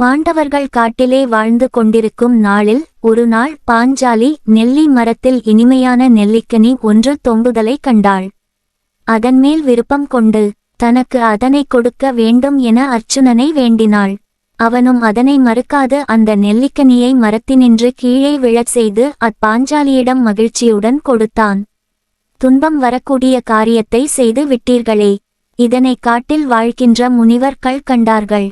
பாண்டவர்கள் காட்டிலே வாழ்ந்து கொண்டிருக்கும் நாளில் ஒரு நாள் பாஞ்சாலி நெல்லி மரத்தில் இனிமையான நெல்லிக்கனி ஒன்று தொங்குதலை கண்டாள். அதன்மேல் விருப்பம் கொண்டு தனக்கு அதனை கொடுக்க வேண்டும் என அர்ச்சுனனை வேண்டினாள். அவனும் அதனை மறுக்காது அந்த நெல்லிக்கனியை மரத்தினின்று கீழே விழச் செய்து அப்பாஞ்சாலியிடம் மகிழ்ச்சியுடன் கொடுத்தான். துன்பம் வரக்கூடிய காரியத்தை செய்து விட்டீர்களே. இதனை காட்டில் வாழ்கின்ற முனிவர்கள் கண்டார்கள்.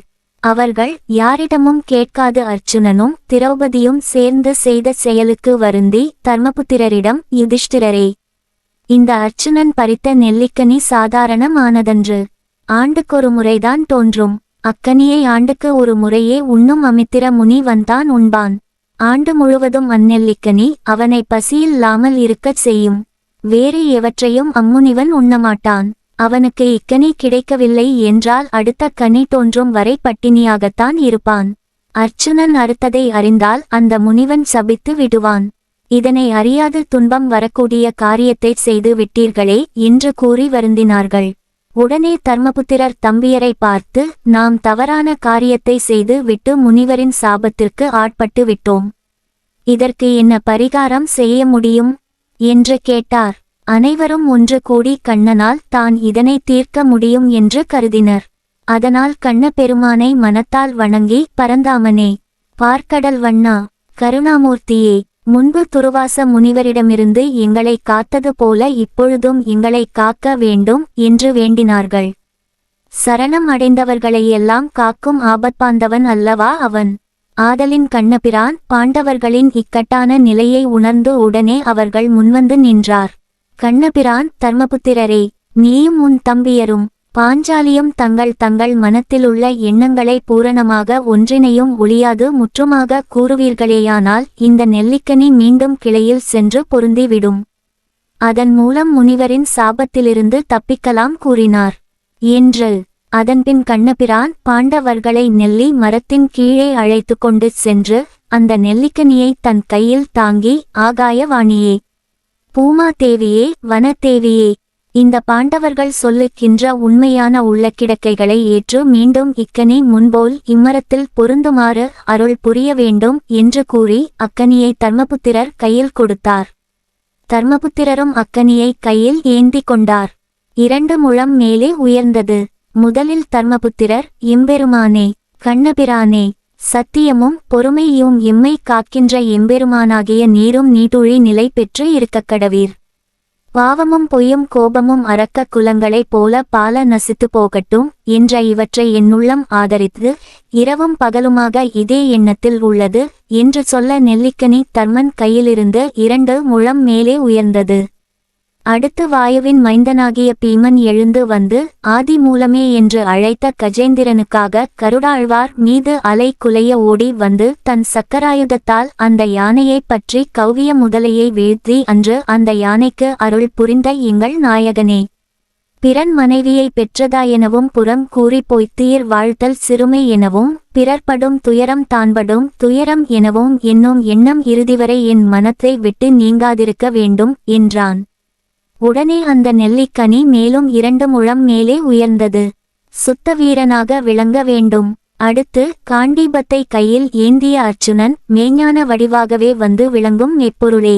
அவர்கள் யாரிடமும் கேட்காது அர்ச்சுனனும் திரௌபதியும் சேர்ந்து செய்த செயலுக்கு வருந்தி தர்மபுத்திரரிடம் யுதிஷ்டிரரே இந்த அர்ச்சுனன் பறித்த நெல்லிக்கனி சாதாரணமானதன்று. ஆண்டுக்கொரு முறைதான் தோன்றும். அக்கனியை ஆண்டுக்கு ஒரு முறையே உண்ணும் அமித்திர முனி வந்தான் உண்பான். ஆண்டு முழுவதும் அந்நெல்லிக்கனி அவனை பசியில்லாமல் இருக்கச் செய்யும். வேறு எவற்றையும் அம்முனிவன் உண்ணமாட்டான். அவனுக்கு இக்கனி கிடைக்கவில்லை என்றால் அடுத்த கனி தோன்றும் வரை பட்டினியாகத்தான் இருப்பான். அர்ச்சுனன் அறுத்ததை அறிந்தால் அந்த முனிவன் சபித்து விடுவான். இதனை அறியாது துன்பம் வரக்கூடிய காரியத்தை செய்து விட்டீர்களே என்று கூறி வருந்தினார்கள். உடனே தர்மபுத்திரர் தம்பியரை பார்த்து நாம் தவறான காரியத்தை செய்து விட்டு முனிவரின் சாபத்திற்கு ஆட்பட்டு விட்டோம். இதற்கு என்ன பரிகாரம் செய்ய முடியும்? என்று கேட்டார். அனைவரும் ஒன்று கூடி கண்ணனால் தான் இதனை தீர்க்க முடியும் என்று கருதினர். அதனால் கண்ண பெருமானை மனத்தால் வணங்கி பரந்தாமனே பார்க்கடல் வண்ணா கருணாமூர்த்தியே முன்பு துருவாச முனிவரிடமிருந்து எங்களை காத்தது போல இப்பொழுதும் எங்களை காக்க வேண்டும் என்று வேண்டினார்கள். சரணம் அடைந்தவர்களையெல்லாம் காக்கும் ஆபத்பாந்தவன் அல்லவா அவன்? ஆதலின் கண்ணபிரான் பாண்டவர்களின் இக்கட்டான நிலையை உணர்ந்து உடனே அவர்கள் முன்வந்து நின்றார். கண்ணபிரான் தர்மபுத்திரரே நீயும் உன் தம்பியரும் பாஞ்சாலியும் தங்கள் தங்கள் மனத்திலுள்ள எண்ணங்களை பூரணமாக ஒன்றினையும் ஒளியாது முற்றுமாக கூறுவீர்களேயானால் இந்த நெல்லிக்கனி மீண்டும் கிளையில் சென்று பொருந்திவிடும். அதன் மூலம் முனிவரின் சாபத்திலிருந்து தப்பிக்கலாம் கூறினார். என்று அதன்பின் கண்ணபிரான் பாண்டவர்களை நெல்லி மரத்தின் கீழே அழைத்து கொண்டு சென்று அந்த நெல்லிக்கனியை தன் கையில் தாங்கி ஆகாயவாணியே பூமா தேவியே வனத்தேவியே இந்த பாண்டவர்கள் சொல்லுகின்ற உண்மையான உள்ள கிடக்கைகளை ஏற்று மீண்டும் இக்கனி முன்போல் இம்மரத்தில் பொருந்துமாறு அருள் புரிய வேண்டும் என்று கூறி அக்கனியை தர்மபுத்திரர் கையில் கொடுத்தார். தர்மபுத்திரரும் அக்கனியை கையில் ஏந்தி கொண்டார். இரண்டு முழம் மேலே உயர்ந்தது. முதலில் தர்மபுத்திரர் எம்பெருமானே கண்ணபிரானே சத்தியமும் பொறுமையும் எம்மை காக்கின்ற எம்பெருமானாகிய நீரும் நீட்டுழி நிலை பெற்று இருக்கக்கடவீர் பாவமும் பொய்யும் கோபமும் அரக்க குலங்களைப் போல பால நசித்து போகட்டும் என்ற இவற்றை என்னுள்ளம் ஆதரித்து இரவும் பகலுமாக இதே எண்ணத்தில் உள்ளது என்று சொல்ல நெல்லிக்கனி தர்மன் கையிலிருந்து இரண்டு முழம் மேலே உயர்ந்தது. அடுத்து வாயுவின் மைந்தனாகிய பீமன் எழுந்து வந்து ஆதி மூலமே என்று அழைத்த கஜேந்திரனுக்காக கருடாழ்வார் மீது அலை குலைய ஓடி வந்து தன் சக்கராயுதத்தால் அந்த யானையைப் பற்றி கௌவிய முதலையை வீழ்த்தி அன்று அந்த யானைக்கு அருள் புரிந்த எங்கள் நாயகனே. பிறன் மனைவியை பெற்றதாயெனவும் புறம் கூறி பொய்த்தீர் வாழ்த்தல் சிறுமை எனவும் பிறர்படும் துயரம் தான்படும் துயரம் எனவும் என்னும் எண்ணம் இறுதிவரை என் மனத்தை விட்டு நீங்காதிருக்க வேண்டும் என்றான். உடனே அந்த நெல்லிக்கனி மேலும் இரண்டு முழம் மேலே உயர்ந்தது. சுத்த வீரனாக விளங்க வேண்டும். அடுத்து காண்டீபத்தை கையில் ஏந்திய அர்ச்சுனன் மெய்ஞான வடிவாகவே வந்து விளங்கும் எப்பொருளே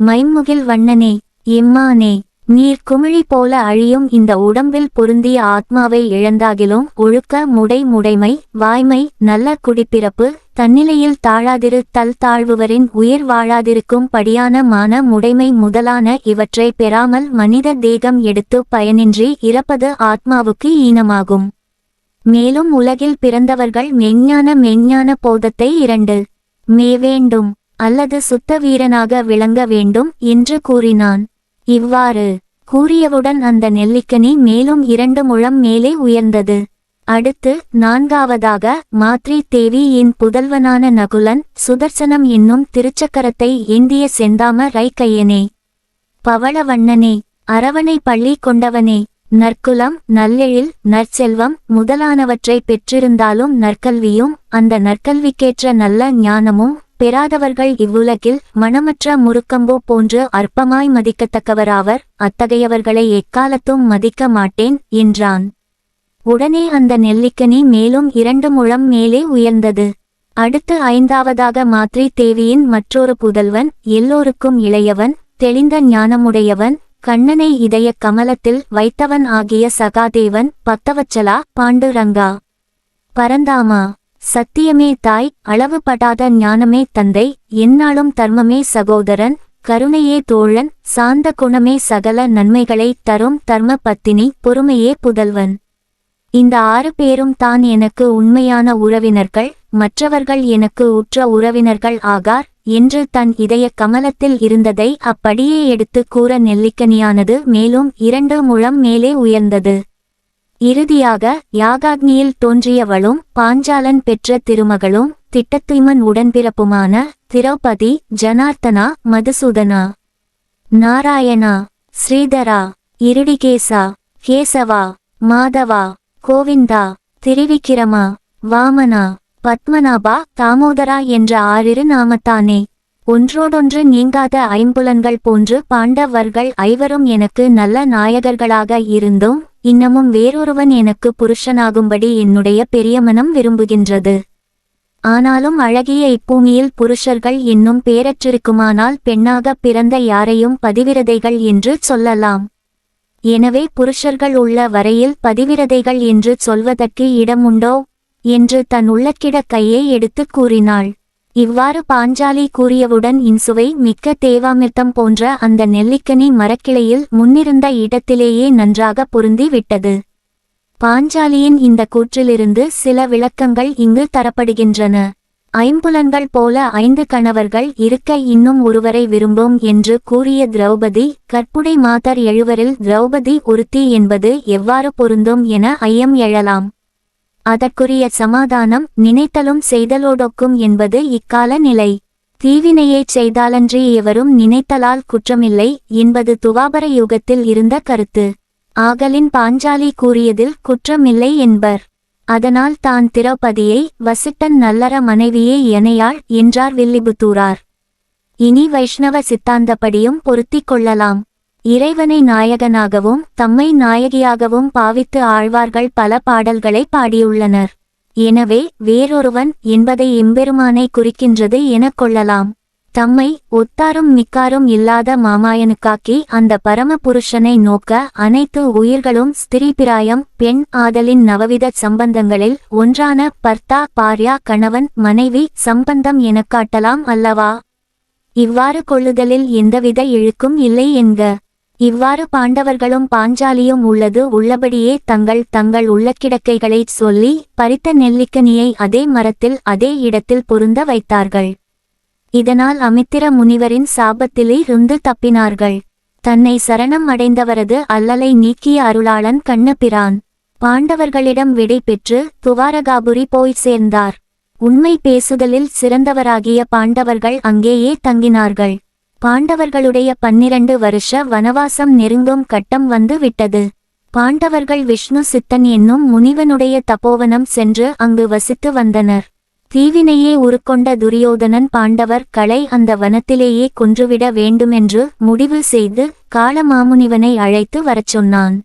மைமுகில் வண்ணனே எம்மானே. நீர் குமிழி போல அழியும் இந்த உடம்பில் பொருந்திய ஆத்மாவை இழந்தாகிலும் ஒழுக்க முடை முடைமை வாய்மை நல்ல குடிப்பிறப்பு தன்னிலையில் தாழாதிரு தல் தாழ்வுவரின் உயிர் வாழாதிருக்கும் படியான மான முடைமை முதலான இவற்றை பெறாமல் மனித தேகம் எடுத்து பயனின்றி இறப்பது ஆத்மாவுக்கு ஈனமாகும். மேலும் உலகில் பிறந்தவர்கள் மெஞ்ஞான மெஞ்ஞான போதத்தை இரண்டு மே வேண்டும் அல்லது சுத்த வீரனாக விளங்க வேண்டும் என்று கூறினான். இவ்வாறு கூறியவுடன் அந்த நெல்லிக்கனி மேலும் இரண்டு முழம் மேலே உயர்ந்தது. அடுத்து நான்காவதாக மாத்ரி தேவி என் புதல்வனான நகுலன் சுதர்சனம் என்னும் திருச்சக்கரத்தை ஏந்திய செந்தாம ரைக்கையனே. பவளவண்ணனே அரவணை பள்ளி கொண்டவனே நற்குலம் நல்லெழில் நற்செல்வம் முதலானவற்றை பெற்றிருந்தாலும் நற்கல்வியும் அந்த நற்கல்விக்கேற்ற நல்ல ஞானமும் பெறாதவர்கள் இவ்வுலகில் மனமற்ற முறுக்கம்போ போன்று அற்பமாய் மதிக்கத்தக்கவராவர். அத்தகையவர்களை எக்காலத்தும் மதிக்க மாட்டேன் என்றான். உடனே அந்த நெல்லிக்கனி மேலும் இரண்டு முழம் மேலே உயர்ந்தது. அடுத்து ஐந்தாவதாக மாத்ரி தேவியின் மற்றொரு புதல்வன் எல்லோருக்கும் இளையவன் தெளிந்த ஞானமுடையவன் கண்ணனை இதய கமலத்தில் வைத்தவன் ஆகிய சகாதேவன் பத்தவச்சலா பாண்டுரங்கா. பரந்தாமா சத்தியமே தாய் அளவுபடாத ஞானமே தந்தை என்னாலும் தர்மமே சகோதரன் கருணையே தோழன் சாந்த குணமே சகல நன்மைகளை தரும் தர்ம பத்தினி பொறுமையே புதல்வன். இந்த ஆறு பேரும் தான் எனக்கு உண்மையான உறவினர்கள் மற்றவர்கள் எனக்கு உற்ற உறவினர்கள் ஆகார் என்று தன் இதய கமலத்தில் இருந்ததை அப்படியே எடுத்து கூற நெல்லிக்கனியானது மேலும் இரண்டு முழம் மேலே உயர்ந்தது. இறுதியாக யாகாக்னியில் தோன்றியவளும் பாஞ்சாலன் பெற்ற திருமகளும் திட்டத்துய்மன் உடன்பிறப்புமான திரௌபதி ஜனார்த்தனா மதுசூதனா. நாராயணா ஸ்ரீதரா இருடிகேசா கேசவா மாதவா கோவிந்தா திரிவிக்கிரமா வாமனா பத்மநாபா தாமோதரா என்ற ஆறிரு நாமத்தானே. ஒன்றோடொன்று நீங்காத ஐம்புலன்கள் போன்று பாண்டவர்கள் ஐவரும் எனக்கு நல்ல நாயகர்களாக இருந்தும் இன்னமும் வேறொருவன் எனக்கு புருஷனாகும்படி என்னுடைய பெரிய மனம் விரும்புகின்றது. ஆனாலும் அழகிய இப்பூமியில் புருஷர்கள் இன்னும் பேரற்றிருக்குமானால் பெண்ணாக பிறந்த யாரையும் பதிவிரதைகள் என்று சொல்லலாம். எனவே புருஷர்கள் உள்ள வரையில் பதிவிரதைகள் என்று சொல்வதற்கு இடமுண்டோ? என்று தன் உள்ளக்கிட கையை எடுத்துக் கூறினாள். இவ்வாறு பாஞ்சாலி கூறியவுடன் இன்சுவை மிக்க தேவாமிர்தம் போன்ற அந்த நெல்லிக்கனி மரக்கிளையில் முன்னிருந்த இடத்திலேயே நன்றாக பொருந்தி விட்டது. பாஞ்சாலியின் இந்த கூற்றிலிருந்து சில விளக்கங்கள் இங்கு தரப்படுகின்றன. ஐம்புலன்கள் போல ஐந்து கணவர்கள் இருக்க இன்னும் ஒருவரை விரும்பும் என்று கூறிய திரௌபதி கற்புடை மாதர் எழுவரில் திரௌபதி ஒருத்தி என்பது எவ்வாறு பொருந்தும் என ஐயம் எழலாம். அதற்குரிய சமாதானம் நினைத்தலும் செய்தலோடொக்கும் என்பது இக்கால நிலை. தீவினையைச் செய்தாலன்றி எவரும் நினைத்தலால் குற்றமில்லை என்பது துவாபர யுகத்தில் இருந்த கருத்து. ஆகலின் பாஞ்சாலி கூறியதில் குற்றமில்லை என்பர். அதனால் தான் திரௌபதியை வசிட்டன் நல்லற மனைவியே எனையாள் என்றார் வில்லிபுத்தூரார். இனி வைஷ்ணவ சித்தாந்தப்படியும் பொருத்திக் கொள்ளலாம். இறைவனை நாயகனாகவும் தம்மை நாயகியாகவும் பாவித்து ஆழ்வார்கள் பல பாடல்களை பாடியுள்ளனர். எனவே வேறொருவன் என்பதை எம்பெருமானை குறிக்கின்றது எனக் கொள்ளலாம். தம்மை ஒத்தாரும் மிக்காரும் இல்லாத மாமாயனுக்காக்கி அந்த பரம புருஷனை நோக்க அனைத்து உயிர்களும் ஸ்திரீபிராயம் பெண் ஆதலின் நவவித சம்பந்தங்களில் ஒன்றான பர்த்தா பார்யா கணவன் மனைவி சம்பந்தம் எனக் காட்டலாம் அல்லவா? இவ்வாறு கொள்ளுதலில் எந்தவித இழுக்கும் இல்லை என்க. இவ்வாறு பாண்டவர்களும் பாஞ்சாலியும் உள்ளது. உள்ளபடியே தங்கள் தங்கள் உள்ளக்கிடக்கைகளைச் சொல்லி பறித்த நெல்லிக்கனியை அதே மரத்தில் அதே இடத்தில் பொருந்த வைத்தார்கள். இதனால் அமித்திர முனிவரின் சாபத்திலே இருந்து தப்பினார்கள். தன்னை சரணம் அடைந்தவரது அல்லலை நீக்கிய அருளாளன் கண்ணபிரான். பாண்டவர்களிடம் விடை பெற்று துவாரகாபுரி போய் சேர்ந்தார். உண்மை பேசுதலில் சிறந்தவராகிய பாண்டவர்கள் அங்கேயே தங்கினார்கள். பாண்டவர்களுடைய பன்னிரண்டு வருஷ வனவாசம் நெருங்கும் கட்டம் வந்து விட்டது. பாண்டவர்கள் விஷ்ணு சித்தன் என்னும் முனிவனுடைய தபோவனம் சென்று அங்கு வசித்து வந்தனர். தீவினையே உருக்கொண்ட துரியோதனன் பாண்டவர் களை அந்த வனத்திலேயே கொன்றுவிட வேண்டுமென்று முடிவு செய்து காளமாமுனிவனை அழைத்து வரச் சொன்னான்.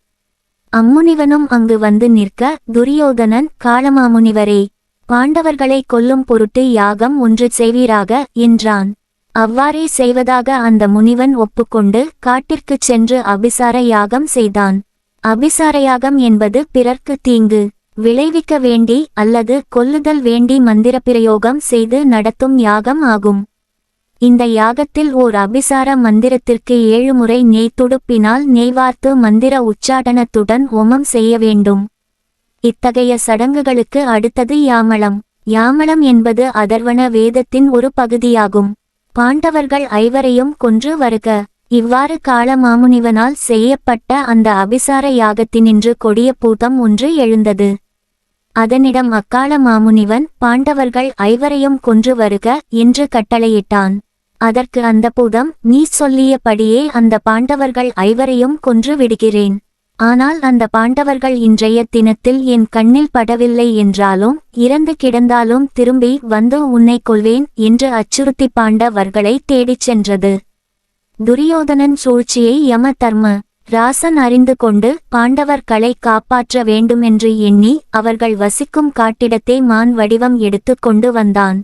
அம்முனிவனும் அங்கு வந்து நிற்க துரியோதனன் காளமாமுனிவரே பாண்டவர்களை கொல்லும் பொருட்டு யாகம் ஒன்று செய்வீராக என்றான். அவ்வாறே செய்வதாக அந்த முனிவன் ஒப்புக்கொண்டு காட்டிற்குச் சென்று அபிசார யாகம் செய்தான். அபிசார யாகம் என்பது பிறர்க்கு தீங்கு விளைவிக்க வேண்டி அல்லது கொல்லுதல் வேண்டி மந்திர பிரயோகம் செய்து நடத்தும் யாகம் ஆகும். இந்த யாகத்தில் ஓர் அபிசார மந்திரத்திற்கு ஏழு முறை நெய் துடுப்பினால் நெய்வார்த்து மந்திர உச்சாடனத்துடன் ஓமம் செய்ய வேண்டும். இத்தகைய சடங்குகளுக்கு அடுத்தது யாமளம். யாமளம் என்பது அதர்வன வேதத்தின் ஒரு பகுதியாகும். பாண்டவர்கள் ஐவரையும் கொன்று வருக. இவ்வாறு காளமாமுனிவனால் செய்யப்பட்ட அந்த அபிசார யாகத்தினின்று கொடிய பூதம் ஒன்று எழுந்தது. அதனிடம் அக்கால மாமுனிவன் பாண்டவர்கள் ஐவரையும் கொன்று வருக என்று கட்டளையிட்டான். அதற்கு அந்த பூதம் நீ சொல்லியபடியே அந்த பாண்டவர்கள் ஐவரையும் கொன்று விடுகிறேன். ஆனால் அந்த பாண்டவர்கள் இன்றைய தினத்தில் என் கண்ணில் படவில்லை என்றாலும் இறந்து கிடந்தாலும் திரும்பி வந்து உன்னை கொள்வேன் என்று அச்சுறுத்தி பாண்டவர்களை தேடிச் சென்றது. துரியோதனன் சூழ்ச்சியை யம தர்ம ராசன் அறிந்து கொண்டு பாண்டவர்களை காப்பாற்ற வேண்டுமென்று எண்ணி அவர்கள் வசிக்கும் காட்டிடத்தை மான் வடிவம் எடுத்து கொண்டு வந்தான்.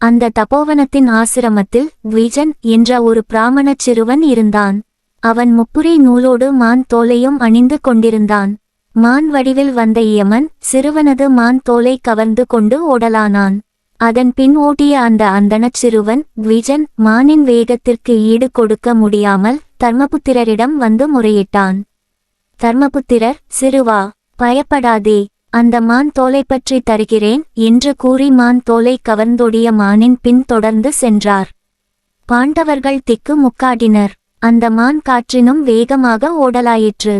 அந்த தபோவனத்தின் ஆசிரமத்தில் த்விஜன் என்ற ஒரு பிராமணச் சிறுவன் இருந்தான். அவன் முப்புரி நூலோடு மான் தோலையும் அணிந்து கொண்டிருந்தான். மான் வடிவில் வந்த யமன் சிறுவனது மான் தோலை கவர்ந்து கொண்டு ஓடலானான். அதன் பின் ஓட்டிய அந்த அந்தணச் சிறுவன் த்விஜன் மானின் வேகத்திற்கு ஈடு கொடுக்க முடியாமல் தர்மபுத்திரரிடம் வந்து முறையிட்டான். தர்மபுத்திரர் சிறுவா பயப்படாதே அந்த மான் தோலை பற்றி தருகிறேன் என்று கூறி மான் தோலை கவர்ந்தொடிய மானின் பின் தொடர்ந்து சென்றார். பாண்டவர்கள் திக்கு முக்காடினர். அந்த மான் காற்றினும் வேகமாக ஓடலாயிற்று.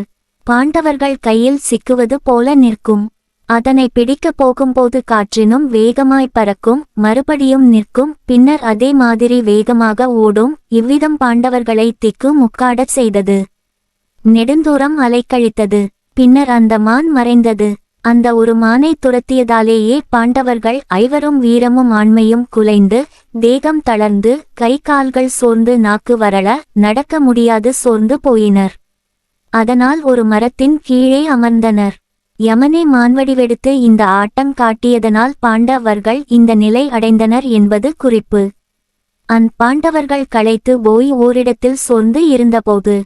பாண்டவர்கள் கையில் சிக்குவது போல நிற்கும். அதனை பிடிக்கப் போகும்போது காற்றினும் வேகமாய் பறக்கும் மறுபடியும் நிற்கும் பின்னர் அதே மாதிரி வேகமாக ஓடும் இவ்விதம் பாண்டவர்களை திக்கு முக்காடச் செய்தது. நெடுந்தூரம் அலைக்கழித்தது. பின்னர் அந்த மான் மறைந்தது. அந்த ஒரு மானை துரத்தியதாலேயே பாண்டவர்கள் ஐவரும் வீரமும் ஆண்மையும் குலைந்து தேகம் தளர்ந்து கை கால்கள் சோர்ந்து நாக்கு வரள நடக்க முடியாது சோர்ந்து போயினர். அதனால் ஒரு மரத்தின் கீழே அமர்ந்தனர். யமனே மான்வடிவெடுத்து இந்த ஆட்டம் காட்டியதனால் பாண்டவர்கள் இந்த நிலை அடைந்தனர் என்பது குறிப்பு. அந் பாண்டவர்கள் களைத்து போய் ஓரிடத்தில் சோர்ந்து இருந்தபோது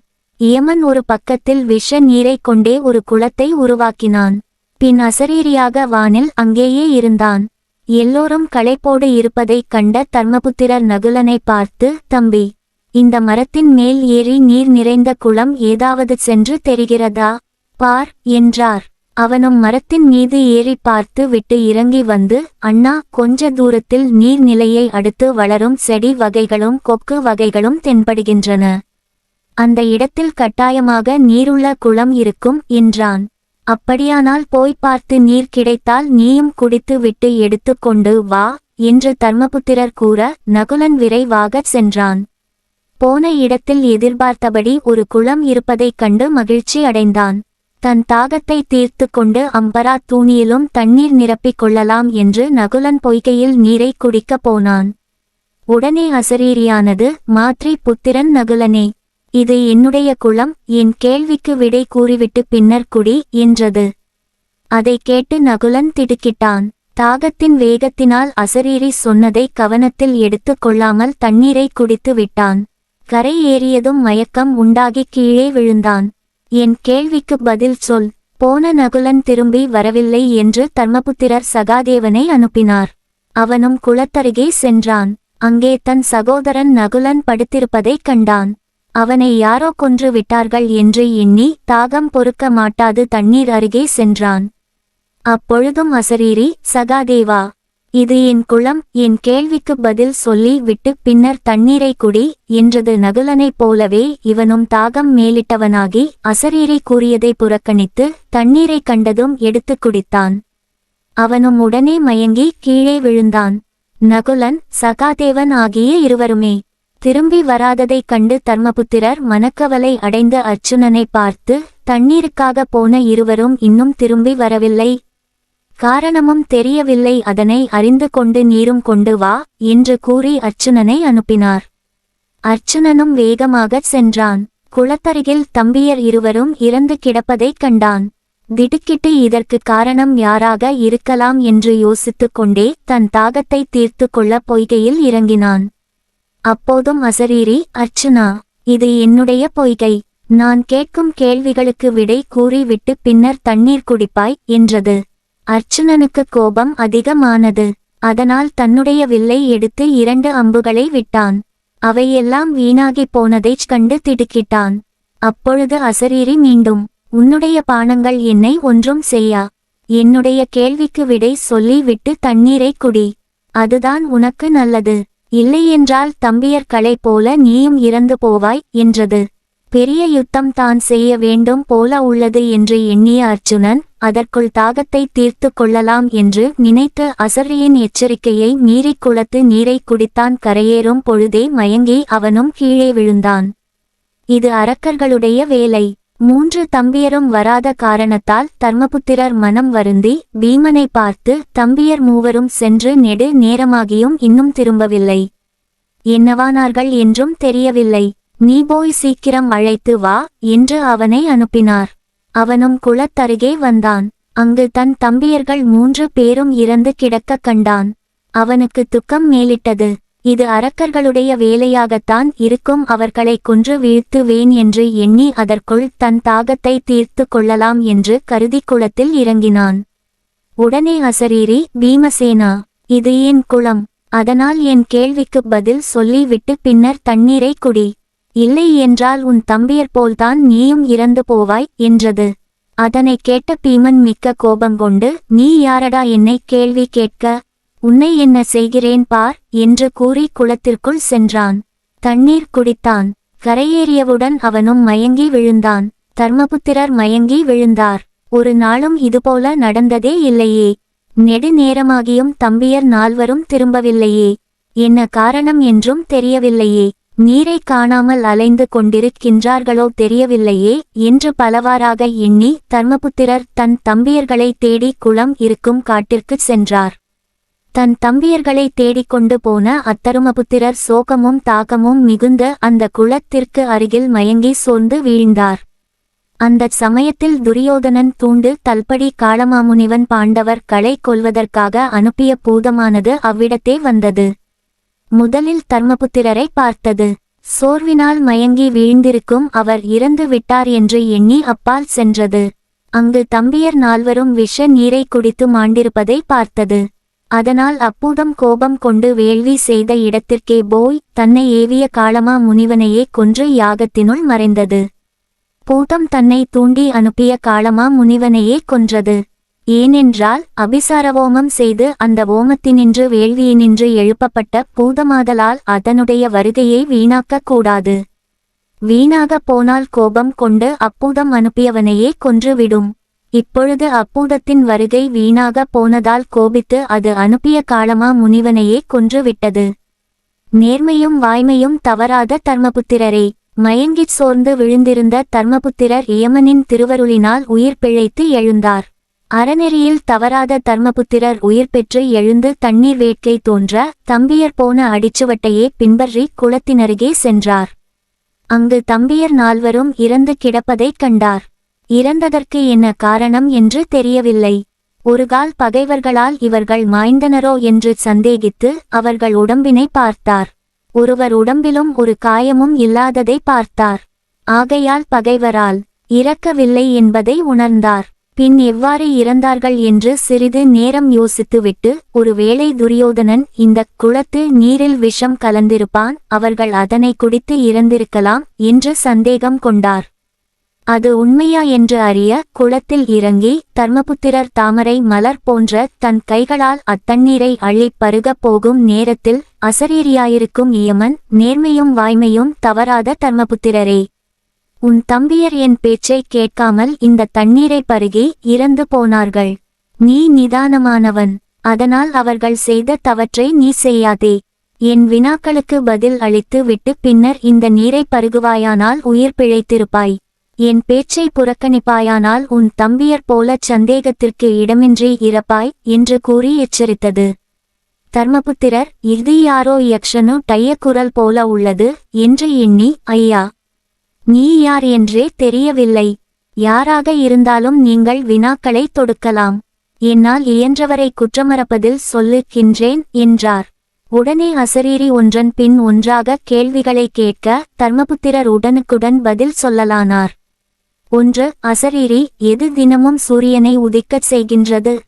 யமன் ஒரு பக்கத்தில் விஷ நீரைக் கொண்டே ஒரு குளத்தை உருவாக்கினான். பின் அசரீரியாக வானில் அங்கேயே இருந்தான். எல்லோரும் களைப்போடு இருப்பதைக் கண்ட தர்மபுத்திரர் நகுலனை பார்த்து தம்பி இந்த மரத்தின் மேல் ஏறி நீர் நிறைந்த குளம் ஏதாவது சென்று தெரிகிறதா? பார் என்றார். அவனும் மரத்தின் மீது ஏறி பார்த்து விட்டு இறங்கி வந்து அண்ணா கொஞ்ச தூரத்தில் நீர்நிலையை அடுத்து வளரும் செடி வகைகளும் கொக்கு வகைகளும் தென்படுகின்றன. அந்த இடத்தில் கட்டாயமாக நீருள்ள குளம் இருக்கும் என்றான். அப்படியானால் போய் பார்த்து நீர் கிடைத்தால் நீயும் குடித்து விட்டு எடுத்துக்கொண்டு வா என்று தர்மபுத்திரர் கூற நகுலன் விரைவாகச் சென்றான். போன இடத்தில் எதிர்பார்த்தபடி ஒரு குளம் இருப்பதைக் கண்டு மகிழ்ச்சி அடைந்தான். தன் தாகத்தை தீர்த்து கொண்டு அம்பரா தூணியிலும் தண்ணீர் நிரப்பிக் கொள்ளலாம் என்று நகுலன் பொய்கையில் நீரை குடிக்கப் போனான். உடனே அசரீரியானது மாற்றி புத்திரன் நகுலனே இது என்னுடைய குளம் என் கேள்விக்கு விடை கூறிவிட்டு பின்னர் குடி என்றது. அதைக் கேட்டு நகுலன் திடுக்கிட்டான். தாகத்தின் வேகத்தினால் அசரீரி சொன்னதை கவனத்தில் எடுத்துக் கொள்ளாமல் தண்ணீரை குடித்து விட்டான். கரை ஏறியதும் மயக்கம் உண்டாகி கீழே விழுந்தான். என் கேள்விக்கு பதில் சொல் போன நகுலன் திரும்பி வரவில்லை என்று தர்மபுத்திரர் சகாதேவனை அனுப்பினார். அவனும் குளத்தருகே சென்றான். அங்கே தன் சகோதரன் நகுலன் படுத்திருப்பதைக் கண்டான். அவனை யாரோ கொன்று விட்டார்கள் என்று எண்ணி தாகம் பொறுக்க மாட்டாது தண்ணீர் அருகே சென்றான். அப்பொழுதும் அசரீரி சகாதேவா இது என் குளம் என் கேள்விக்கு பதில் சொல்லி விட்டு பின்னர் தண்ணீரை குடி என்றது நகுலனைப் போலவே இவனும் தாகம் மேலிட்டவனாகி அசரீரை கூறியதை புறக்கணித்து தண்ணீரை கண்டதும் எடுத்து குடித்தான். அவனும் உடனே மயங்கி கீழே விழுந்தான். நகுலன் சகாதேவன் ஆகிய இருவருமே திரும்பி வராததைக் கண்டு தர்மபுத்திரர் மனக்கவலை அடைந்த அர்ச்சுனனை பார்த்து தண்ணீருக்காக போன இருவரும் இன்னும் திரும்பி வரவில்லை. காரணமும் தெரியவில்லை. அதனை அறிந்து கொண்டு நீரும் கொண்டு வா என்று கூறி அர்ச்சுனனை அனுப்பினார். அர்ச்சுனனும் வேகமாகச் சென்றான். குளத்தருகில் தம்பியர் இருவரும் இறந்து கிடப்பதைக் கண்டான். திடுக்கிட்டு இதற்கு காரணம் யாராக இருக்கலாம் என்று யோசித்துக் கொண்டே தன் தாகத்தை தீர்த்து கொள்ள பொய்கையில் இறங்கினான். அப்போதும் அசரீரி அர்ச்சுனா இது என்னுடைய பொய்கை. நான் கேட்கும் கேள்விகளுக்கு விடை கூறிவிட்டு பின்னர் தண்ணீர் குடிப்பாய் என்றது. அர்ச்சுனனுக்கு கோபம் அதிகமானது. அதனால் தன்னுடைய வில்லை எடுத்து இரண்டு அம்புகளை விட்டான். அவையெல்லாம் வீணாகிப் போனதைச் கண்டு திடுக்கிட்டான். அப்பொழுது அசரீரி மீண்டும் உன்னுடைய பானங்கள் என்னை ஒன்றும் செய்யா. என்னுடைய கேள்விக்கு விடை சொல்லி விட்டு தண்ணீரை குடி. அதுதான் உனக்கு நல்லது. இல்லையென்றால் தம்பியர்களை போல நீயும் இறந்து போவாய் என்றது. பெரிய யுத்தம் தான் செய்ய வேண்டும் போல உள்ளது என்று எண்ணிய அர்ஜுனன் அதற்குள் தாகத்தை தீர்த்து கொள்ளலாம் என்று நினைத்து அசரியின் எச்சரிக்கையை மீறிக் குளத்து நீரை குடித்தான் கரையேறும் பொழுதே மயங்கி அவனும் கீழே விழுந்தான். இது அரக்கர்களுடைய வேலை. மூன்று தம்பியரும் வராத காரணத்தால் தர்மபுத்திரர் மனம் வருந்தி பீமனை பார்த்து தம்பியர் மூவரும் சென்று நெடு நேரமாகியும் இன்னும் திரும்பவில்லை. என்னவானார்கள் என்றும் தெரியவில்லை. நீ போய் சீக்கிரம் அழைத்து வா என்று அவனை அனுப்பினார். அவனும் குளத்தருகே வந்தான். அங்கு தன் தம்பியர்கள் மூன்று பேரும் இறந்து கிடக்க கண்டான். அவனுக்கு துக்கம் மேலிட்டது. இது அரக்கர்களுடைய வேலையாகத்தான் இருக்கும் அவர்களை கொன்று வீழ்த்துவேன் என்று எண்ணி அதற்குள் தன் தாகத்தை தீர்த்து கொள்ளலாம் என்று கருதி குளத்தில் இறங்கினான். உடனே அசரீரி பீமசேனா இது என் குளம்? அதனால் என் கேள்விக்கு பதில் சொல்லிவிட்டு பின்னர் தண்ணீரை குடி. இல்லை என்றால் உன் தம்பியர் போல்தான் நீயும் இறந்து போவாய் என்றது. அதனை கேட்ட பீமன் மிக்க கோபம் கொண்டு நீ யாரடா என்னை கேள்வி கேட்க? உன்னை என்ன செய்கிறேன் பார் என்று கூறி குளத்திற்குள் சென்றான். தண்ணீர் குடித்தான். கரையேறியவுடன் அவனும் மயங்கி விழுந்தான். தர்மபுத்திரர் மயங்கி விழுந்தார். ஒரு நாளும் இதுபோல நடந்ததே இல்லையே. நெடுநேரமாகியும் தம்பியர் நால்வரும் திரும்பவில்லையே. என்ன காரணம் என்றும் தெரியவில்லையே. நீரை காணாமல் அலைந்து கொண்டிருக்கின்றார்களோ தெரியவில்லையே என்று பலவாறாக எண்ணி தர்மபுத்திரர் தன் தம்பியர்களை தேடி குளம் இருக்கும் காட்டிற்குச் சென்றார். தன் தம்பியர்களை தேடிக்கொண்டு போன அத்தருமபுத்திரர் சோகமும் தாகமும் மிகுந்த அந்த குளத்திற்கு அருகில் மயங்கி சோர்ந்து வீழ்ந்தார். அந்தச் சமயத்தில் துரியோதனன் தூண்டு தல்படி காளமாமுனிவன் பாண்டவர் களை கொல்வதற்காக அனுப்பிய பூதமானது அவ்விடத்தே வந்தது. முதலில் தர்மபுத்திரரை பார்த்தது. சோர்வினால் மயங்கி வீழ்ந்திருக்கும் அவர் இறந்து விட்டார் என்று எண்ணி அப்பால் சென்றது. அங்கு தம்பியர் நால்வரும் விஷ நீரை குடித்து மாண்டிருப்பதை பார்த்தது. அதனால் அப்பூதம் கோபம் கொண்டு வேள்வி செய்த இடத்திற்கே போய் தன்னை ஏவிய காளமா முனிவனையே கொன்று யாகத்தினுள் மறைந்தது. பூதம் தன்னை தூண்டி அனுப்பிய காளமா முனிவனையே கொன்றது. ஏனென்றால் அபிசாரவோமம் செய்து அந்த ஓமத்தினின்று வேள்வியினின்று எழுப்பப்பட்ட பூதமாதலால் அதனுடைய வருகையை வீணாக்கக் கூடாது. வீணாக போனால் கோபம் கொண்டு அப்பூதம் அனுப்பியவனையே கொன்றுவிடும் இப்பொழுது அப்பூதத்தின் வருகை வீணாக போனதால் கோபித்து அது அனுப்பிய காலமா முனிவனையே கொன்றுவிட்டது நேர்மையும் வாய்மையும் தவறாத தர்மபுத்திரரே மயங்கிச் சோர்ந்து விழுந்திருந்த தர்மபுத்திரர் யமனின் திருவருளினால் உயிர் பிழைத்து எழுந்தார். அறநெறியில் தவறாத தர்மபுத்திரர் உயிர் பெற்று எழுந்து தண்ணீர் வேட்கை தோன்ற தம்பியர் போன அடிச்சுவட்டையே பின்பற்றி குளத்தினருகே சென்றார். அங்கு தம்பியர் நால்வரும் இறந்து கிடப்பதைக் கண்டார். இறந்ததற்கு என்ன காரணம் என்று தெரியவில்லை. ஒருகால் பகைவர்களால் இவர்கள் மாய்ந்தனரோ என்று சந்தேகித்து அவர்கள் உடம்பினை பார்த்தார். ஒருவர் உடம்பிலும் ஒரு காயமும் இல்லாததை பார்த்தார். ஆகையால் பகைவரால் இறக்கவில்லை என்பதை உணர்ந்தார். பின் எவ்வாறு இறந்தார்கள் என்று சிறிது நேரம் யோசித்துவிட்டு ஒருவேளை துரியோதனன் இந்த குளத்து நீரில் விஷம் கலந்திருப்பான் அவர்கள் அதனை குடித்து இறந்திருக்கலாம் என்று சந்தேகம் கொண்டார். அது உண்மையா என்று அறிய குளத்தில் இறங்கி தர்மபுத்திரர் தாமரை மலர் போன்ற தன் கைகளால் அத்தண்ணீரை அள்ளிப் பருகப் போகும் நேரத்தில் அசரீரியாயிருக்கும் இயமன் நேர்மையும் வாய்மையும் தவறாத தர்மபுத்திரரே. உன் தம்பியர் என் பேச்சைக் கேட்காமல் இந்த தண்ணீரை பருகி இறந்து போனார்கள். நீ நிதானமானவன். அதனால் அவர்கள் செய்த தவற்றை நீ செய்யாதே. என் வினாக்களுக்கு பதில் அளித்து விட்டு பின்னர் இந்த நீரை பருகுவாயானால் உயிர் பிழைத்திருப்பாய். என் பேச்சை புறக்கணிப்பாயானால் உன் தம்பியர் போலச் சந்தேகத்திற்கு இடமின்றி இறப்பாய் என்று கூறி எச்சரித்தது. தர்மபுத்திரர் இது யாரோ யக்ஷனு டையக்குரல் போல உள்ளது என்று எண்ணி ஐயா! நீ யார் என்றே தெரியவில்லை. யாராக இருந்தாலும் நீங்கள் வினாக்களை தொடுக்கலாம். என்னால் இயன்றவரை குற்றமறப்பதில் சொல்லுகின்றேன் என்றார். உடனே அசரீரி ஒன்றன் பின் ஒன்றாக கேள்விகளை கேட்க தர்மபுத்திரர் உடனுக்குடன் பதில் சொல்லலானார். ஒன்று அசரீரி எது தினமும் சூரியனை உதிக்கச் செய்கின்றது?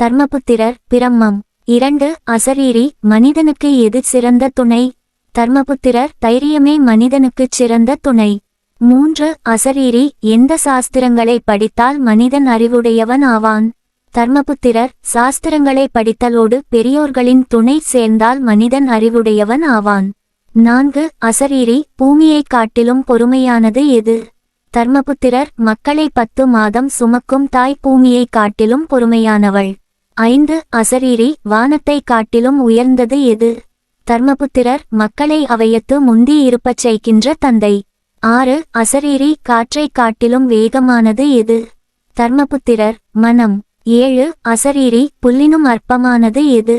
தர்மபுத்திரர் பிரம்மம். இரண்டு அசரீரி மனிதனுக்கு எது சிறந்த துணை? தர்மபுத்திரர் தைரியமே மனிதனுக்குச் சிறந்த துணை. மூன்று அசரீரி எந்த சாஸ்திரங்களை படித்தால் மனிதன் அறிவுடையவன் ஆவான்? தர்மபுத்திரர் சாஸ்திரங்களை படித்தலோடு பெரியோர்களின் துணை சேர்ந்தால் மனிதன் அறிவுடையவன் ஆவான்? நான்கு அசரீரி பூமியைக் காட்டிலும் பொறுமையானது எது? தர்மபுத்திரர் மக்களை பத்து மாதம் சுமக்கும் தாய் பூமியைக் காட்டிலும் பொறுமையானவள். ஐந்து அசரீரி வானத்தைக் காட்டிலும் உயர்ந்தது எது? தர்மபுத்திரர் மக்களை அவையத்து முந்தி இருப்பச் செய்கின்ற தந்தை. ஆறு அசரீரி காற்றைக் காட்டிலும் வேகமானது எது? தர்மபுத்திரர் மனம். ஏழு அசரீரி புல்லினும் அற்பமானது எது?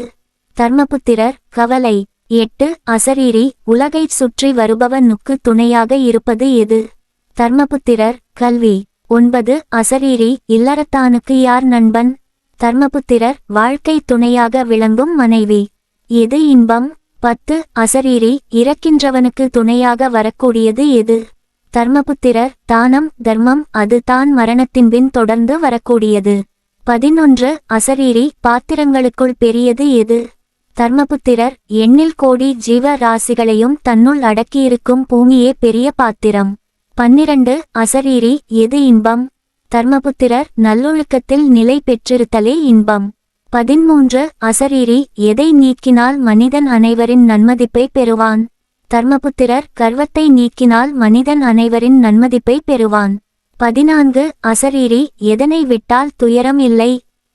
தர்மபுத்திரர் கவலை. எட்டு அசரீரி உலகைச் சுற்றி வருபவனுக்கு துணையாக இருப்பது எது? தர்மபுத்திரர் கல்வி ஒன்பது அசரீரி இல்லறத்தானுக்கு யார் நண்பன்? தர்மபுத்திரர் வாழ்க்கை துணையாக விளங்கும் மனைவி. எது இன்பம்? பத்து அசரீரி இறக்கின்றவனுக்கு துணையாக வரக்கூடியது எது? தர்மபுத்திரர் தானம் தர்மம் அது தான் மரணத்தின் பின் தொடர்ந்து வரக்கூடியது. பதினொன்று அசரீரி பாத்திரங்களுக்குள் பெரியது எது? தர்மபுத்திரர் எண்ணில் கோடி ஜீவ ராசிகளையும் தன்னுள் அடக்கியிருக்கும் பூமியே பெரிய பாத்திரம். பன்னிரண்டு அசரீரி எது இன்பம்? தர்மபுத்திரர் நல்லொழுக்கத்தில் நிலை பெற்றிருத்தலே இன்பம். பதிமூன்று அசரீரி எதை நீக்கினால் மனிதன் அனைவரின் நன்மதிப்பை பெறுவான்? தர்மபுத்திரர் கர்வத்தை நீக்கினால் மனிதன் அனைவரின் நன்மதிப்பை பெறுவான். பதினான்கு அசரீரி எதனை விட்டால் துயரம் இல்லை?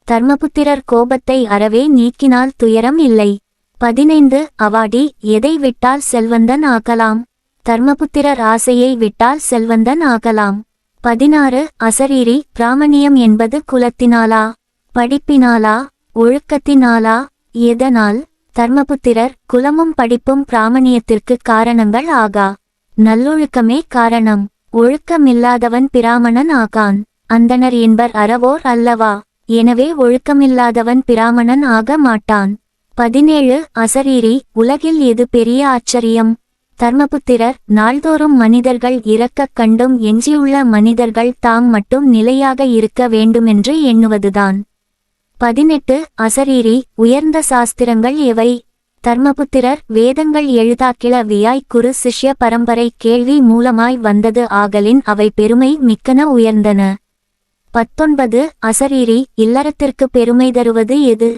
தர்மபுத்திரர் கோபத்தை அறவே நீக்கினால் துயரம் இல்லை. பதினைந்து அவாடி எதை விட்டால் செல்வந்தன் ஆகலாம்? தர்மபுத்திர ராசையை விட்டால் செல்வந்தன் ஆகலாம் பதினாறு அசரீரி பிராமணியம் என்பது குலத்தினாலா? படிப்பினாலா? ஒழுக்கத்தினாலா? எதனால்? தர்மபுத்திரர் குலமும் படிப்பும் பிராமணியத்திற்கு காரணங்கள் ஆகா. நல்லொழுக்கமே காரணம். ஒழுக்கமில்லாதவன் பிராமணன் ஆகான் அந்தணர் என்பர் அறவோர் அல்லவா? எனவே ஒழுக்கமில்லாதவன் பிராமணன் ஆக மாட்டான். பதினேழு அசரீரி உலகில் எது பெரிய ஆச்சரியம்? தர்மபுத்திரர் நாள்தோறும் மனிதர்கள் இறக்கக் கண்டும் எஞ்சியுள்ள மனிதர்கள் தாம் மட்டும் நிலையாக இருக்க வேண்டுமென்று எண்ணுவதுதான். பதினெட்டு அசரீரி உயர்ந்த சாஸ்திரங்கள் எவை? தர்மபுத்திரர் வேதங்கள் எழுதாக்கிள வியாய் குரு சிஷ்ய பரம்பரை கேள்வி மூலமாய் வந்தது ஆகலின் அவை பெருமை மிக்கன உயர்ந்தன. பத்தொன்பது அசரீரி இல்லறத்திற்கு பெருமை தருவது எது?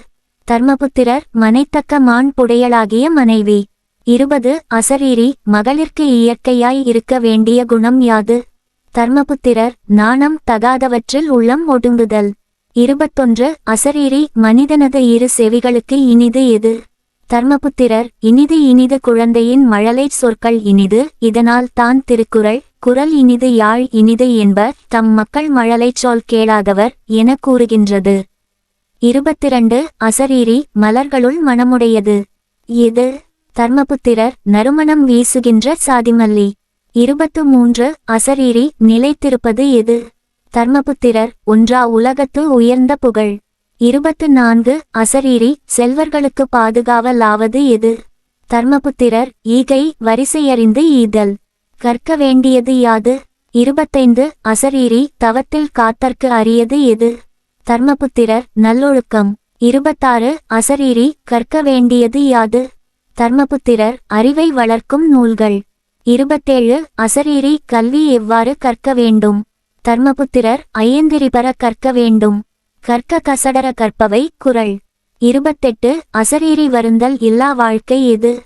தர்மபுத்திரர் மனைத்தக்க மான் புடையலாகிய மனைவி. இருபது அசரீரி மகளிர்க்கு இயற்கையாய் இருக்க வேண்டிய குணம் யாது? தர்மபுத்திரர் நாணம் தகாதவற்றில் உள்ளம் ஒடுங்குதல். இருபத்தொன்று அசரீரி மனிதனது இரு செவிகளுக்கு இனிது எது? தர்மபுத்திரர் இனிது இனிது குழந்தையின் மழலைச் சொற்கள் இனிது இதனால் தான் திருக்குறள் குரல் இனிது யாழ் இனிது என்பர் தம் மக்கள் மழலைச் சொல் கேளாதவர் என கூறுகின்றது. இருபத்திரண்டு அசரீரி மலர்களுள் மனமுடையது. இது தர்மபுத்திரர் நறுமணம் வீசுகின்ற சாதிமல்லி. இருபத்து மூன்று அசரீரி நிலைத்திருப்பது எது? தர்மபுத்திரர் ஒன்றா உலகத்து உயர்ந்த புகழ். இருபத்து நான்கு அசரீரி செல்வர்களுக்கு பாதுகாவலாவது எது? தர்மபுத்திரர் ஈகை வரிசையறிந்து ஈதல். கற்க வேண்டியது யாது? இருபத்தைந்து. அசரீரி தவத்தில் காத்தற்கு அரியது எது? தர்மபுத்திரர் நல்லொழுக்கம். இருபத்தாறு. அசரீரி கற்க வேண்டியது யாது? தர்மபுத்திரர் அறிவை வளர்க்கும் நூல்கள். இருபத்தேழு அசரீரி கல்வி எவ்வாறு கற்க வேண்டும்? தர்மபுத்திரர் ஐயந்திரிபர கற்க வேண்டும். கற்க கசடர கற்பவை குரல். இருபத்தெட்டு அசரீரி வருந்தல் இல்லா வாழ்க்கை எது?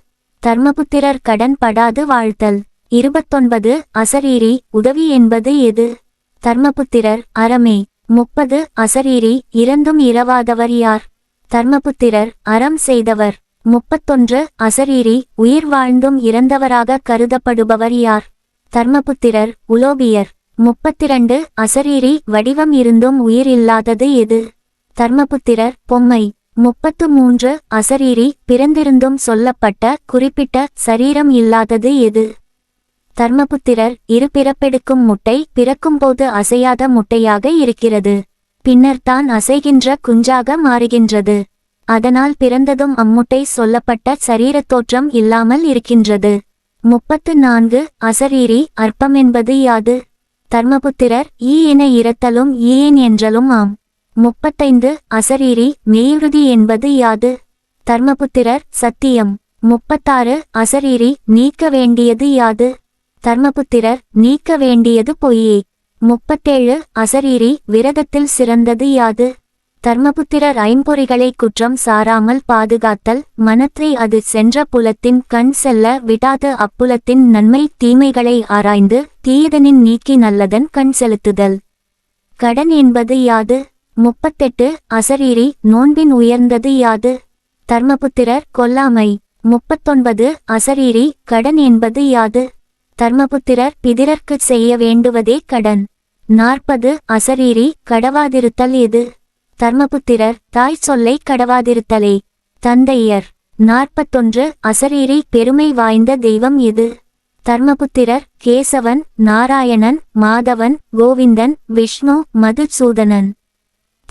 தர்மபுத்திரர் கடன் படாது வாழ்த்தல். இருபத்தொன்பது அசரீரி உதவி என்பது எது? தர்மபுத்திரர் அறமே. முப்பது அசரீரி இறந்தும் இரவாதவர் யார்? தர்மபுத்திரர் அறம் செய்தவர். முப்பத்தொன்று அசரீரி உயிர் வாழ்ந்தும் இறந்தவராக கருதப்படுபவர் யார்? தர்மபுத்திரர் உலோபியர் முப்பத்திரண்டு அசரீரி வடிவம் இருந்தும் உயிர் இல்லாதது எது? தர்மபுத்திரர் பொம்மை. முப்பத்து மூன்று அசரீரி பிறந்திருந்தும் சொல்லப்பட்ட குறிப்பிட்ட சரீரம் இல்லாதது எது? தர்மபுத்திரர் இரு பிறப்பெடுக்கும் முட்டை பிறக்கும்போது அசையாத முட்டையாக இருக்கிறது. பின்னர் தான் அசைகின்ற குஞ்சாக மாறுகின்றது. அதனால் பிறந்ததும் அம்முட்டை சொல்லப்பட்ட சரீரத் தோற்றம் இல்லாமல் இருக்கின்றது. முப்பத்து நான்கு அசரீரி அற்பம் என்பது யாது? தர்மபுத்திரர் ஈ என இரத்தலும் ஈயேன் என்றலும் ஆம். முப்பத்தைந்து அசரீரி மெய்யுறுதி என்பது யாது? தர்மபுத்திரர் சத்தியம். முப்பத்தாறு அசரீரி நீக்க வேண்டியது யாது? தர்மபுத்திரர் நீக்க வேண்டியது பொய்யே. முப்பத்தேழு அசரீரி விரதத்தில் சிறந்தது யாது? தர்மபுத்திரர் ஐம்பொறிகளை குற்றம் சாராமல் பாதுகாத்தல் மனத்தை அது சென்ற புலத்தின் கண் செல்ல விடாத அப்புலத்தின் நன்மை தீமைகளை ஆராய்ந்து தீயதனின் நீக்கி நல்லதன் கண் செலுத்துதல். கடன் என்பது யாது? முப்பத்தெட்டு அசரீரி நோன்பின் உயர்ந்தது யாது? தர்மபுத்திரர் கொல்லாமை. முப்பத்தொன்பது அசரீரி கடன் என்பது யாது? தர்மபுத்திரர் பிதிரர்க்குச் செய்ய வேண்டுவதே கடன். நாற்பது அசரீரி கடவாதிருத்தல் எது? தர்மபுத்திரர் தாய் சொல்லை கடவாதிருத்தலே. தந்தையர் நாற்பத்தொன்று அசரீரி பெருமை வாய்ந்த தெய்வம் இது தர்மபுத்திரர் கேசவன் நாராயணன் மாதவன் கோவிந்தன் விஷ்ணு மதுசூதனன்.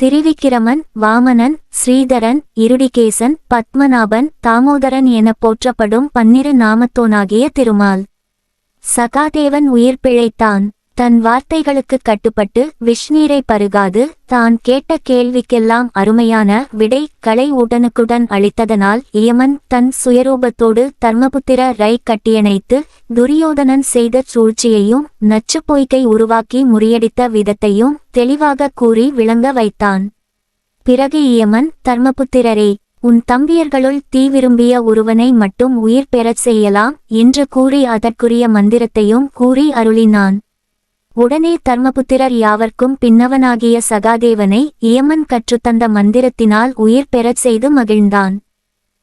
திரிவிக்கிரமன் வாமனன் ஸ்ரீதரன் இருடிகேசன் பத்மநாபன் தாமோதரன் என போற்றப்படும் பன்னிரு நாமத்தோனாகிய திருமால். சகாதேவன் உயிர் பிழைத்தான். தன் வார்த்தைகளுக்கு கட்டுப்பட்டு விஷ்ணீரை பருகாது. தான் கேட்ட கேள்விக்கெல்லாம் அருமையான விடை களை உடனுக்குடன் அளித்ததனால் இயமன் தன் சுயரூபத்தோடு தர்மபுத்திர ரை கட்டியணைத்து துரியோதனன் செய்த சூழ்ச்சியையும் நச்சுப் பொய்கை உருவாக்கி முறியடித்த விதத்தையும் தெளிவாக கூறி விளங்க வைத்தான். பிறகு இயமன் தர்மபுத்திரரே உன் தம்பியர்களுள் தீ விரும்பிய ஒருவனை மட்டும் உயிர் பெறச் செய்யலாம் என்று கூறி அதற்குரிய மந்திரத்தையும் கூறி அருளினான். உடனே தர்மபுத்திரர் யாவர்க்கும் பின்னவனாகிய சகாதேவனை இயமன் கற்றுத்தந்த மந்திரத்தினால் உயிர் பெறச் செய்து மகிழ்ந்தான்.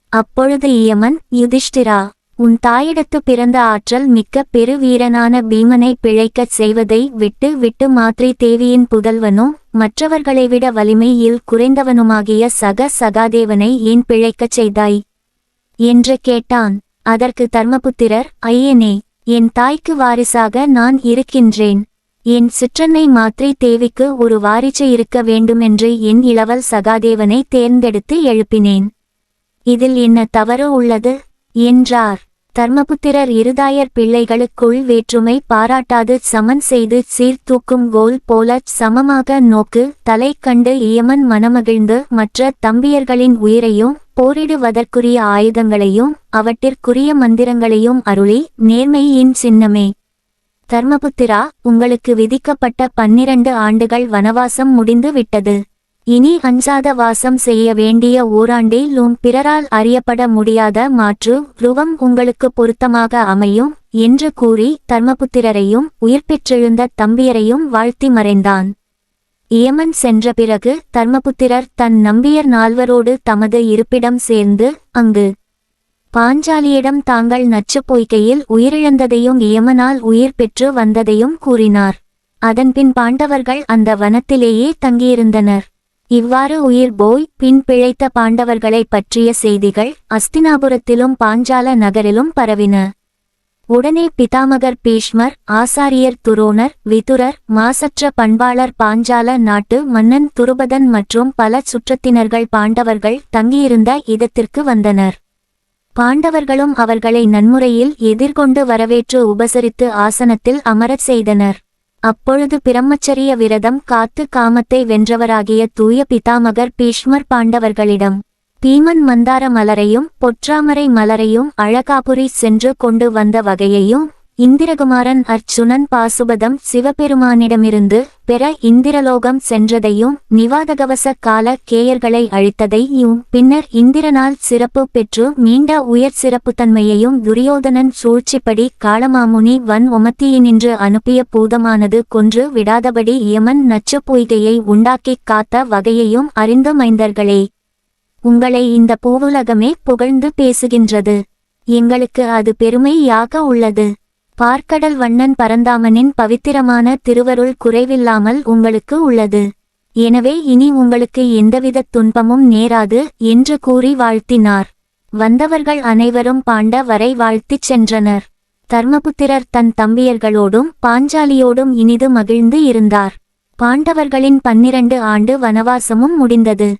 அப்பொழுது இயமன் யுதிஷ்டிரா உன் தாயிடத்து பிறந்த ஆற்றல் மிக்க பெருவீரனான பீமனை பிழைக்கச் செய்வதை விட்டு விட்டு மாத்ரி தேவியின் புதல்வனும் மற்றவர்களை விட வலிமையில் குறைந்தவனுமாகிய சக சகாதேவனை ஏன் பிழைக்கச் செய்தாய்? என்று கேட்டான். அதற்கு தர்மபுத்திரர் ஐயனே என் தாய்க்கு வாரிசாக நான் இருக்கின்றேன். என் சிற்றன்னை மாத்திரை தேவிக்கு ஒரு வாரிசு இருக்க வேண்டுமென்று என் இளவல் சகாதேவனை தேர்ந்தெடுத்து எழுப்பினேன். இதில் என்ன தவறு உள்ளது? என்றார். தர்மபுத்திரர் இருதாயர் பிள்ளைகளுக்குள் வேற்றுமை பாராட்டாது சமன் செய்து சீர்தூக்கும் கோல் போல சமமாக நோக்கு தலை கண்டு இயமன் மனமகிழ்ந்து மற்ற தம்பியர்களின் உயிரையும் போரிடுவதற்குரிய ஆயுதங்களையும் அவற்றிற்குரிய மந்திரங்களையும் அருளி நேர்மையின் சின்னமே. தர்மபுத்திரா உங்களுக்கு விதிக்கப்பட்ட பன்னிரண்டு ஆண்டுகள் வனவாசம் முடிந்து விட்டது. இனி அஞ்சாத வாசம் செய்ய வேண்டிய ஓராண்டில் உன் பிறரால் அறியப்பட முடியாத மாற்று ருவம் உங்களுக்கு பொருத்தமாக அமையும் என்று கூறி தர்மபுத்திரரையும் உயிர் பெற்றெழுந்த தம்பியரையும் வாழ்த்தி மறைந்தான். இயமன் சென்ற பிறகு தர்மபுத்திரர் தன் நம்பியர் நால்வரோடு தமது இருப்பிடம் சேர்ந்து அங்கு பாஞ்சாலியிடம் தாங்கள் நச்சுப் பொய்கையில் உயிரிழந்ததையும் இயமனால் உயிர் பெற்று வந்ததையும் கூறினார். அதன்பின் பாண்டவர்கள் அந்த வனத்திலேயே தங்கியிருந்தனர். இவ்வாறு உயிர் போய் பின் பிழைத்த பாண்டவர்களைப் பற்றிய செய்திகள் அஸ்தினாபுரத்திலும் பாஞ்சால நகரிலும் பரவின. உடனே பிதாமகர் பீஷ்மர் ஆசாரியர் துரோணர் விதுரர் மாசற்ற பண்பாளர் பாஞ்சால நாட்டு மன்னன் துருபதன் மற்றும் பல சுற்றத்தினர்கள் பாண்டவர்கள் தங்கியிருந்த இடத்திற்கு வந்தனர். பாண்டவர்களும் அவர்களை நன்முறையில் எதிர்கொண்டு வரவேற்று உபசரித்து ஆசனத்தில் அமரச் செய்தனர். அப்பொழுது பிரம்மச்சரிய விரதம் காத்து காமத்தை வென்றவராகிய தூய பிதாமகர் பீஷ்மர் பாண்டவர்களிடம் பீமன் மந்தார மலரையும் பொற்றாமரை மலரையும் அழகாபுரி சென்று கொண்டு வந்த வகையையும் இந்திரகுமாரன் அர்ச்சுனன் பாசுபதம் சிவபெருமானிடமிருந்து பெற இந்திரலோகம் சென்றதையும் நிவாதகவச கால கேயர்களை அழித்ததையும் பின்னர் இந்திரனால் சிறப்பு பெற்று மீண்ட உயர் சிறப்புத்தன்மையையும் துரியோதனன் சூழ்ச்சிப்படி காளமாமுனி வன் ஒமத்தியினின்று அனுப்பிய பூதமானது கொன்று விடாதபடி யமன் நச்சு பொய்கையை உண்டாக்கிக் காத்த வகையையும் அறிந்த மைந்தர்களே. உங்களை இந்த பூவுலகமே புகழ்ந்து பேசுகின்றது. எங்களுக்கு அது பெருமையாக உள்ளது. பார்க்கடல் வண்ணன் பரந்தாமனின் பவித்திரமான திருவருள் குறைவில்லாமல் உங்களுக்கு உள்ளது. எனவே இனி உங்களுக்கு எந்தவித துன்பமும் நேராது என்று கூறி வாழ்த்தினார். வந்தவர்கள் அனைவரும் பாண்ட வரை வாழ்த்திச் சென்றனர். தர்மபுத்திரர் தன் தம்பியர்களோடும் பாஞ்சாலியோடும் இனிது மகிழ்ந்து இருந்தார். பாண்டவர்களின் பன்னிரண்டு ஆண்டு வனவாசமும் முடிந்தது.